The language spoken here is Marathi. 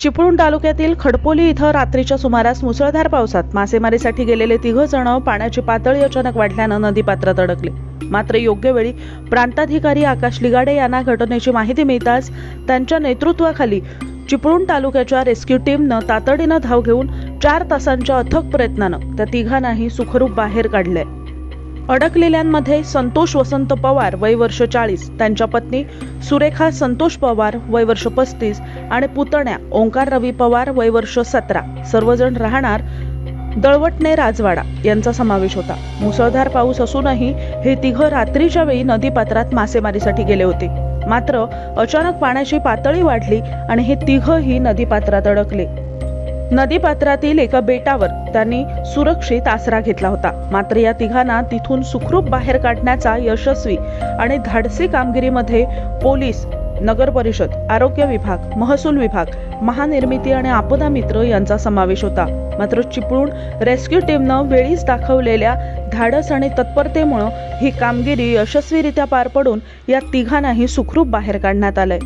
चिपळूण तालुक्यातील खडपोली इथं रात्रीच्या सुमारास मुसळधार पावसात मासेमारीसाठी गेलेले तिघ जण पाण्याची पातळी अचानक वाढल्यानं नदीपात्रात अडकले मात्र योग्य वेळी प्रांताधिकारी आकाश लिगाडे यांना घटनेची माहिती मिळताच त्यांच्या नेतृत्वाखाली चिपळूण तालुक्याच्या रेस्क्यू टीमनं तातडीनं धाव घेऊन चार तासांच्या अथक प्रयत्नानं त्या तिघांनाही सुखरूप बाहेर काढलंय. अडकलेल्यांमध्ये संतोष वसंत पवार वय वर्ष चाळीस त्यांच्या पत्नी सुरेखा संतोष पवार वय वर्ष पस्तीस आणि पुतण्या ओंकार रवी पवार वय वर्ष सतरा. सर्वजण राहणार दळवटणे राजवाडा यांचा समावेश होता. मुसळधार पाऊस असूनही हे तिघं रात्रीच्या वेळी नदीपात्रात मासेमारीसाठी गेले होते. मात्र अचानक पाण्याची पातळी वाढली आणि हे तिघही नदीपात्रात अडकले. नदीपात्रातील एका बेटावर त्यांनी सुरक्षित आसरा घेतला होता. मात्र या तिघांना तिथून सुखरूप बाहेर काढण्याचा यशस्वी आणि धाडसी कामगिरीमध्ये पोलीस नगर परिषद आरोग्य विभाग महसूल विभाग महानिर्मिती आणि आपदा मित्र यांचा समावेश होता. मात्र चिपळूण रेस्क्यू टीमनं वेळीच दाखवलेल्या धाडस आणि तत्परतेमुळं ही कामगिरी यशस्वीरित्या पार पडून या तिघांनाही सुखरूप बाहेर काढण्यात आलंय.